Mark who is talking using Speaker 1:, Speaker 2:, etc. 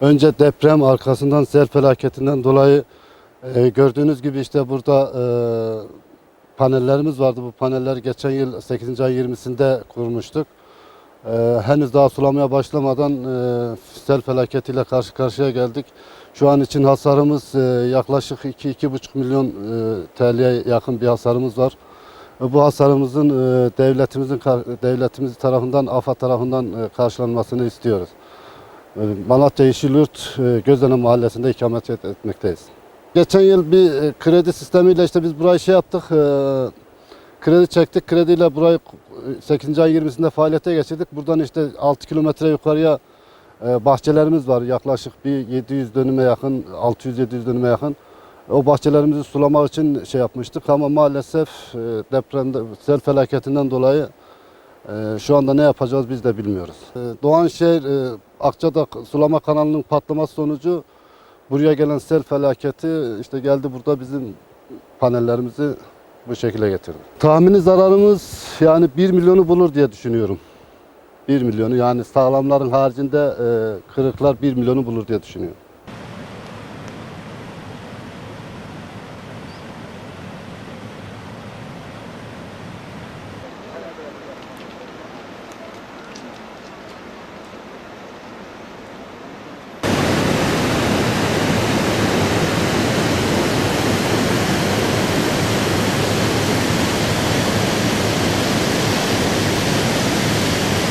Speaker 1: Önce deprem arkasından sel felaketinden dolayı e, gördüğünüz gibi işte burada e, panellerimiz vardı. Bu paneller geçen yıl 8. ay 20'sinde kurmuştuk. E, henüz daha sulamaya başlamadan e, sel felaketiyle karşı karşıya geldik. Şu an için hasarımız e, yaklaşık 2-2,5 milyon e, TL'ye yakın bir hasarımız var. E, Bu hasarımızın e, devletimizin devletimiz tarafından AFAD tarafından e, karşılanmasını istiyoruz. E, Malatya Yeşilyurt e, Gözlenen Mahallesi'nde ikamet et- etmekteyiz. Geçen yıl bir e, kredi sistemiyle işte biz burayı şey yaptık. e, Kredi çektik. Krediyle burayı 8. ay 20'sinde faaliyete geçirdik. Buradan işte 6 kilometre yukarıya bahçelerimiz var. Yaklaşık bir 700 dönüme yakın, 600-700 dönüme yakın. O bahçelerimizi sulamak için şey yapmıştık ama maalesef depremde, sel felaketinden dolayı e, şu anda ne yapacağız biz de bilmiyoruz. E, Doğanşehir, e, Akçadağ sulama kanalının patlaması sonucu buraya gelen sel felaketi işte geldi burada bizim panellerimizi bu şekilde getirdi. Tahmini zararımız yani 1 milyonu bulur diye düşünüyorum. 1 milyonu yani sağlamların haricinde e, kırıklar 1 milyonu bulur diye düşünüyorum.